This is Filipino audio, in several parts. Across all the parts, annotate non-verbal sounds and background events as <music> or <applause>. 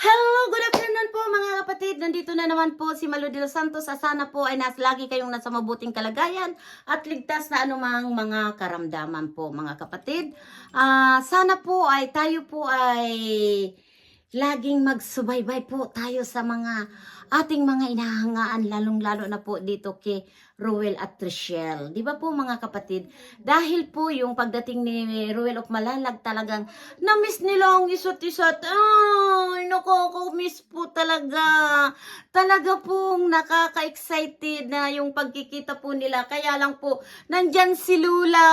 Hello, good afternoon po mga kapatid. Nandito na naman po si Malu de los Santos. Sa sana po ay nas lagi kayong nasa mabuting kalagayan at ligtas na anumang mga karamdaman po mga kapatid. Ah, sana po ay tayo po ay laging magsubaybay po tayo sa mga ating mga inahangaan lalong-lalo na po dito kay Ruel at Trishelle. Di ba po mga kapatid? Dahil po yung pagdating ni Ruel of Malalag talagang na-miss nila ang isa't isa't. Ay, nakaka-miss po talaga. Talaga pong nakaka-excited na yung pagkikita po nila. Kaya lang po, nandyan si Lula.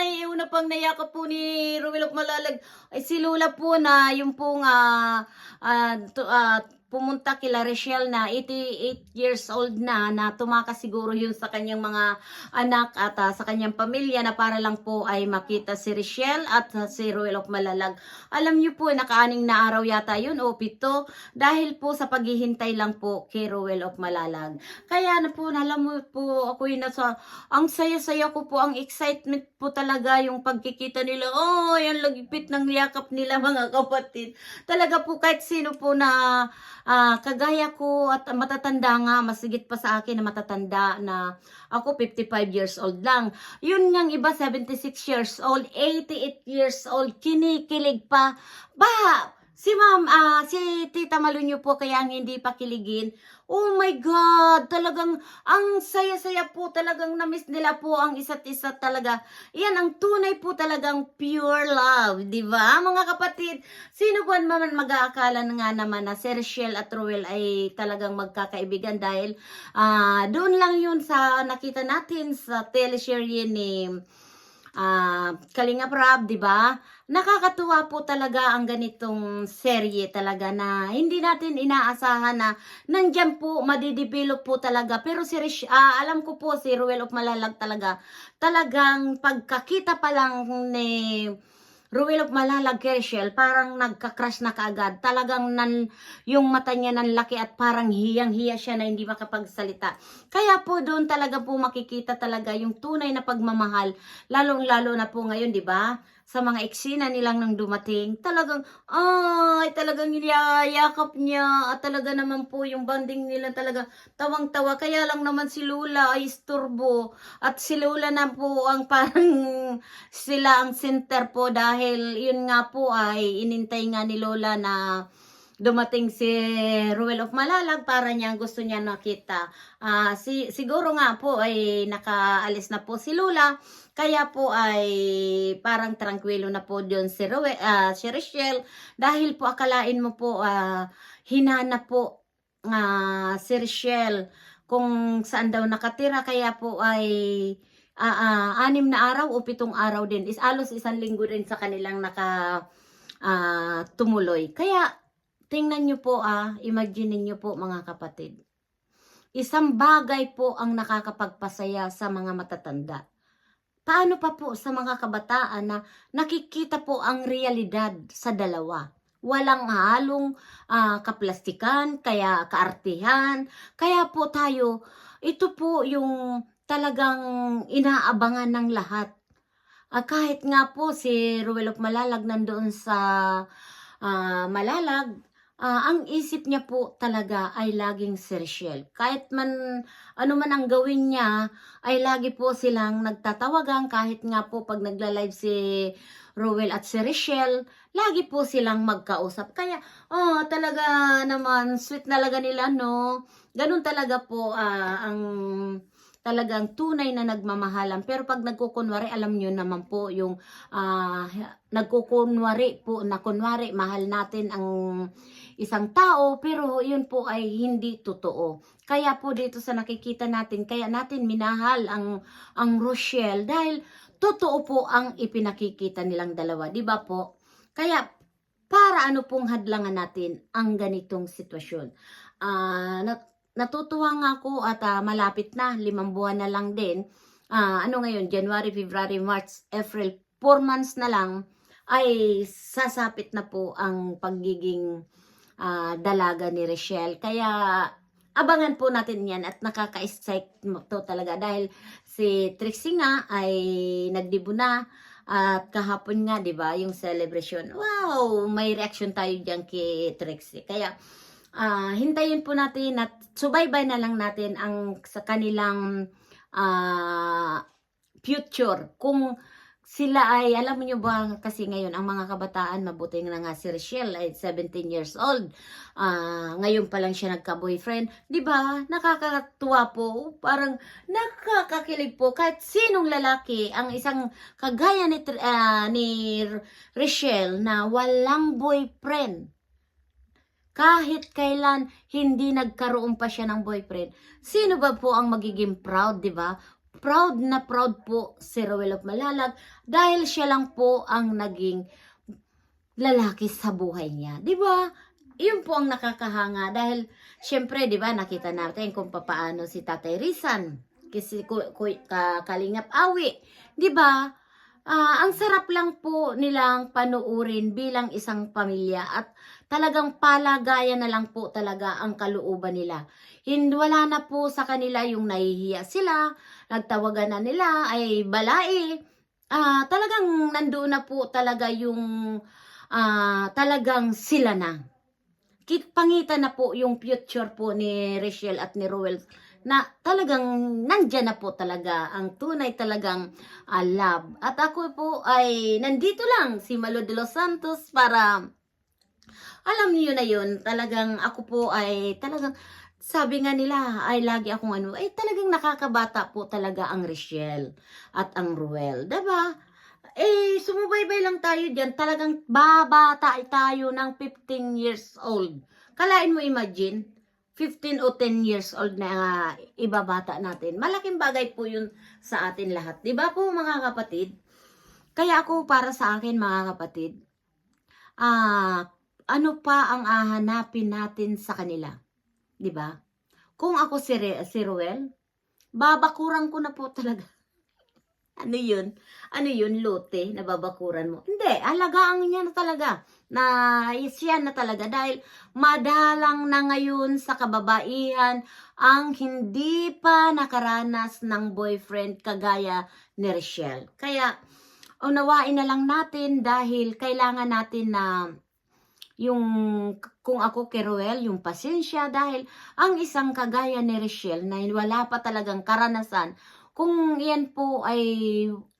Ay, una pang nayakap po ni Ruel of Malalag. Ay, si Lula po na yung pong ah, ah, to- ah, pumunta kila Rochelle na 88 years old na na tumakas siguro yun sa kanyang mga anak at ah, sa kanyang pamilya na para lang po ay makita si Rochelle at ah, si Ruel of Malalag. Alam niyo po nakaaning na araw yata yun o pito dahil po sa paghihintay lang po kay Ruel of Malalag. Kaya na po alam mo po ako yun nasa ang saya-saya ko po ang excitement po talaga yung pagkikita nila. Oh, yan lagipit ng yakap nila <laughs> mga kapatid. Talaga po kahit sino po na ah, kagaya ko at matatanda nga, masigit pa sa akin na matatanda na ako 55 years old lang. Yun ngang iba 76 years old, 88 years old, kinikilig pa. Ba, si ma'am, ah, si Tita Malunyo po kaya ang hindi pa kiligin. Oh my God, talagang ang saya-saya po talagang na-miss nila po ang isa't isa talaga. Yan ang tunay po talagang pure love, di ba mga kapatid? Sino ba naman mag-aakala nga naman na si Rochelle at Roel ay talagang magkakaibigan dahil ah doon lang yun sa nakita natin sa teleserye ni ah Kalinga Prab, di ba? Nakakatuwa po talaga ang ganitong serye talaga na hindi natin inaasahan na nandyan po, madidevelop po talaga. Pero si Rish, ah, alam ko po si Ruel of Malalag talaga, talagang pagkakita pa lang ni Ruel of Malalag kay Rachel, parang nagka-crush na kaagad. Talagang nan, yung mata niya nan laki at parang hiyang-hiya siya na hindi makapagsalita. Kaya po doon talaga po makikita talaga yung tunay na pagmamahal. Lalong-lalo na po ngayon, di ba? Sa mga eksena nilang nang dumating, talagang, ay, talagang niyayakap niya. At talaga naman po yung banding nila talaga tawang-tawa. Kaya lang naman si Lula ay isturbo. At si Lula na po ang <laughs> parang sila ang center po dahil yun nga po ay inintay nga ni Lola na dumating si Ruel of Malalag para niya gusto niya nakita. Ah, si siguro nga po ay nakaalis na po si Lola kaya po ay parang tranquilo na po doon si Ruel, ah, si Rochelle dahil po akalain mo po ah, hinanap po ah, si Rochelle kung saan daw nakatira kaya po ay ah, ah, anim na araw o pitong araw din is alos isang linggo rin sa kanilang naka ah, tumuloy. Kaya tingnan nyo po ah, imagine niyo po mga kapatid. Isang bagay po ang nakakapagpasaya sa mga matatanda. Paano pa po sa mga kabataan na nakikita po ang realidad sa dalawa? Walang halong ah, kaplastikan, kaya kaartihan. Kaya po tayo, ito po yung talagang inaabangan ng lahat. Ah, kahit nga po si Ruel of Malalag nandoon sa ah, Malalag, ah, ang isip niya po talaga ay laging si Rochelle. Kahit man ano man ang gawin niya, ay lagi po silang nagtatawagan kahit nga po pag nagla-live si Ruel at si Rochelle, lagi po silang magkausap. Kaya, oh, talaga naman, sweet talaga nila, no? Ganun talaga po ah, ang talagang tunay na nagmamahalan. Pero pag nagkukunwari, alam nyo naman po yung ah, nagkukunwari po na kunwari mahal natin ang isang tao pero yun po ay hindi totoo. Kaya po dito sa nakikita natin, kaya natin minahal ang ang Rochelle dahil totoo po ang ipinakikita nilang dalawa, di ba po? Kaya para ano pong hadlangan natin ang ganitong sitwasyon. Nat- natutuwa nga ako at ah, malapit na, limang buwan na lang din. Ah, ano ngayon, January, February, March, April, four months na lang ay sasapit na po ang pagiging ah, dalaga ni Rochelle. Kaya abangan po natin yan at nakaka-excite to talaga dahil si Trixie nga ay nagdibo na At kahapon nga, di ba, yung celebration. Wow! May reaction tayo dyan kay Trixie. Kaya, ah, hintayin po natin at subaybay na lang natin ang sa kanilang ah, future. Kung sila ay, alam niyo ba, kasi ngayon, ang mga kabataan, mabuti na nga si Rochelle, ay 17 years old. Ah, ngayon pa lang siya nagka-boyfriend. Ba? Nakakatuwa po. Parang nakakakilig po. Kahit sinong lalaki, ang isang kagaya ni, ah, ni Rochelle na walang boyfriend. Kahit kailan hindi nagkaroon pa siya ng boyfriend. Sino ba po ang magiging proud, di ba? Proud na proud po si Rowell of Malalag dahil siya lang po ang naging lalaki sa buhay niya. Di ba? Iyon po ang nakakahanga dahil syempre, di ba, nakita natin kung papaano si Tatay Rizan, kasi ku, ku, ka, Kalingap Awi, di ba? Ah, ang sarap lang po nilang panuurin bilang isang pamilya at talagang palagayan na lang po talaga ang kalooban nila. Hindi wala na po sa kanila yung nahihiya sila, nagtawagan na nila ay balai. Ah, talagang nandoon na po talaga yung ah, talagang sila na. Kit pangitan na po yung future po ni Rachel at ni Roel na talagang nandyan na po talaga ang tunay talagang ah, love. At ako po ay nandito lang si Malo de los Santos para alam niyo na yun, talagang ako po ay talagang sabi nga nila ay lagi akong ano, ay talagang nakakabata po talaga ang Rachel at ang Ruel. Diba? Eh, sumubaybay lang tayo diyan. Talagang babata tayo ng 15 years old. Kalain mo imagine, 15 o 10 years old na ah, ibabata natin. Malaking bagay po yun sa atin lahat. Ba po mga kapatid? Kaya ako para sa akin mga kapatid, ah, ano pa ang hahanapin natin sa kanila? Di ba? Kung ako si, Re- si Ruel, babakuran ko na po talaga. <laughs> Ano yun? Ano yun, lote, na babakuran mo? Hindi, alagaan niya na talaga. Na siya na talaga dahil madalang na ngayon sa kababaihan ang hindi pa nakaranas ng boyfriend kagaya ni Rochelle. Kaya, unawain na lang natin dahil kailangan natin na yung kung ako kay Ruel, yung pasensya dahil ang isang kagaya ni Rochelle na wala pa talagang karanasan kung yan po ay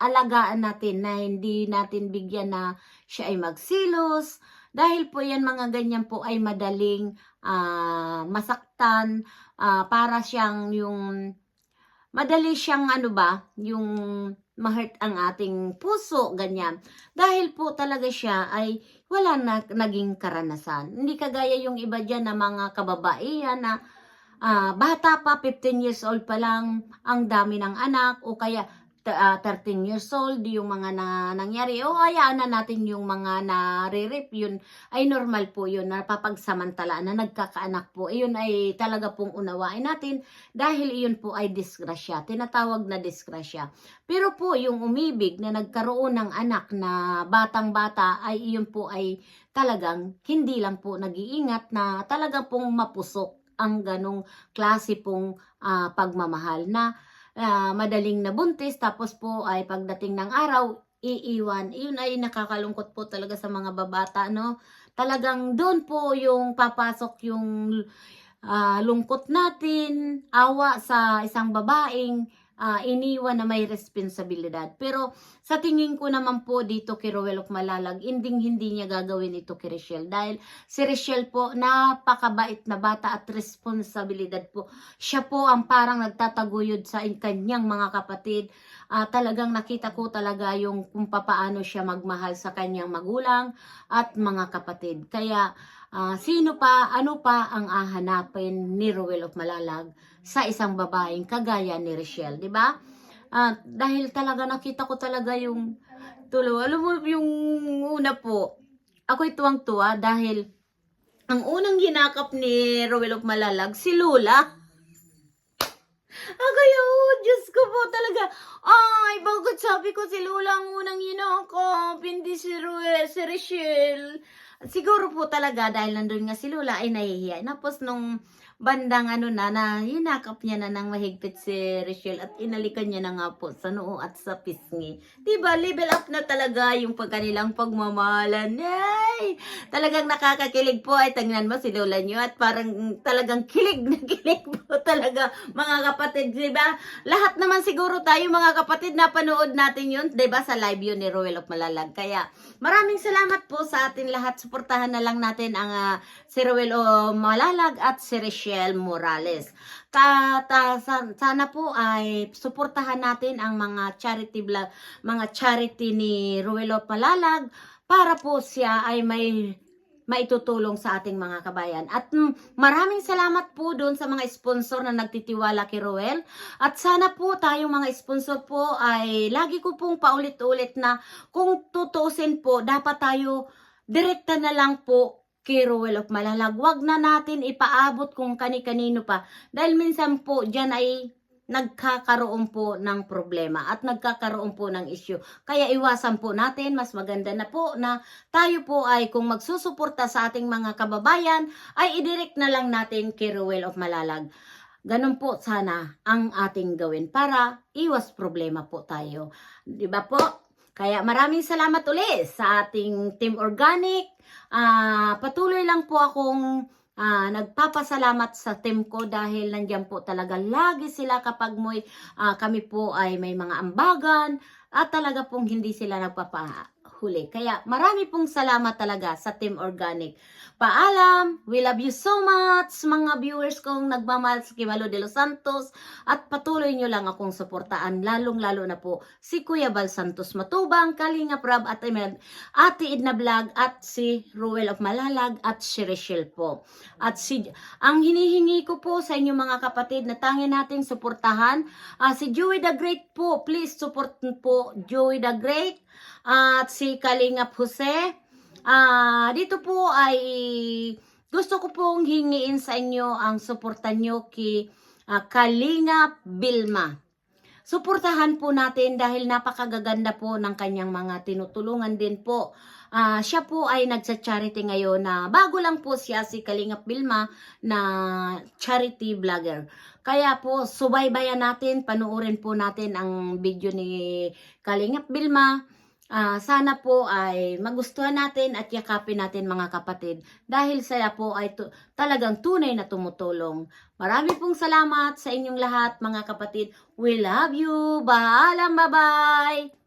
alagaan natin na hindi natin bigyan na siya ay magsilos dahil po yan mga ganyan po ay madaling ah, masaktan ah, para siyang yung madali siyang ano ba yung ma-hurt ang ating puso ganyan. Dahil po talaga siya ay wala na naging karanasan. Hindi kagaya yung iba dyan na mga kababaihan na ah, bata pa, 15 years old pa lang, ang dami ng anak, o kaya t- ah, 13 years old, yung mga na, nangyari, o hayaan na natin yung mga nare-rip, yun ay normal po yun, napapagsamantala na nagkakaanak po, iyon ay talaga pong unawain natin, dahil iyon po ay disgrasya, tinatawag na disgrasya. Pero po, yung umibig na nagkaroon ng anak na batang-bata, ay iyon po ay talagang hindi lang po nag-iingat na talaga pong mapusok ang ganong klase pong ah, pagmamahal na madaling nabuntis tapos po ay pagdating ng araw iiwan. Iyon ay nakakalungkot po talaga sa mga babata no. Talagang doon po yung papasok yung ah, lungkot natin, awa sa isang babaeng ah, iniwan na may responsibilidad. Pero sa tingin ko naman po dito kay Rowel of Malalag, hindi hindi niya gagawin ito kay Rochelle. Dahil si Rochelle po, napakabait na bata at responsibilidad po. Siya po ang parang nagtataguyod sa kanyang mga kapatid. Ah, talagang nakita ko talaga yung kung papaano siya magmahal sa kanyang magulang at mga kapatid. Kaya ah, sino pa, ano pa ang ahanapin ni Rowel of Malalag sa isang babaeng kagaya ni Rochelle, di ba? Ah, dahil talaga nakita ko talaga yung tulo. Alam mo yung una po, ako'y tuwang-tuwa dahil ang unang ginakap ni Rowel of Malalag, si Lula. Kaya, oh, Diyos ko po talaga. Ay, bakit sabi ko si Lula ang unang ginakap, hindi si Ruel, si Rochelle. siguro po talaga dahil nandun nga si Lola ay nahihiya. Tapos nung bandang ano na, na hinakap niya na ng mahigpit si Rachel at inalikan niya na nga po sa noo at sa pisngi. Diba, level up na talaga yung pagkanilang pagmamahalan. Ay! Talagang nakakakilig po ay tingnan mo si Lola niyo at parang talagang kilig na <laughs> kilig po talaga mga kapatid, diba? Lahat naman siguro tayo mga kapatid na panood natin yun, diba? Sa live yun ni Roel of Malalag. Kaya maraming salamat po sa atin lahat. Suportahan na lang natin ang ah, si Roel o Malalag at si Rachel Morales. Ka, ta- sa- sana po ay suportahan natin ang mga charity vlog, mga charity ni Roel o Malalag para po siya ay may maitutulong sa ating mga kabayan. At mm, maraming salamat po doon sa mga sponsor na nagtitiwala kay Roel. At sana po tayong mga sponsor po ay lagi ko pong paulit-ulit na kung tutusin po, dapat tayo direkta na lang po kay Roel of Malalag. Huwag na natin ipaabot kung kani-kanino pa. Dahil minsan po dyan ay nagkakaroon po ng problema at nagkakaroon po ng issue. Kaya iwasan po natin, mas maganda na po na tayo po ay kung magsusuporta sa ating mga kababayan, ay idirect na lang natin kay Roel of Malalag. Ganun po sana ang ating gawin para iwas problema po tayo. Di ba po? Kaya maraming salamat uli sa ating Team Organic. Ah, patuloy lang po akong ah, nagpapasalamat sa team ko dahil nandiyan po talaga lagi sila kapag mo'y, ah, kami po ay may mga ambagan at talaga pong hindi sila nagpapahuli. Kaya marami pong salamat talaga sa Team Organic. Paalam, we love you so much mga viewers kong nagmamahal sa Kimalo de los Santos at patuloy nyo lang akong suportaan lalong lalo na po si Kuya Bal Santos Matubang, Kalinga Prab at Ate Idna Vlog at si Ruel of Malalag at si Rachel po. At si, ang hinihingi ko po sa inyo mga kapatid na tangi nating suportahan, ah, si Joey the Great po, please support po Joey the Great at si Kalingap Jose. Ah, dito po ay gusto ko pong hingiin sa inyo ang suporta nyo kay ah, Kalingap Bilma. Suportahan po natin dahil napakagaganda po ng kanyang mga tinutulungan din po. Ah, siya po ay nagsa-charity ngayon na bago lang po siya si Kalingap Bilma na charity vlogger. Kaya po subaybayan natin, panuorin po natin ang video ni Kalingap Bilma. Ah, sana po ay magustuhan natin at yakapin natin mga kapatid dahil sila po ay tu- talagang tunay na tumutulong. Marami pong salamat sa inyong lahat mga kapatid. We love you. Baalam, bye-bye!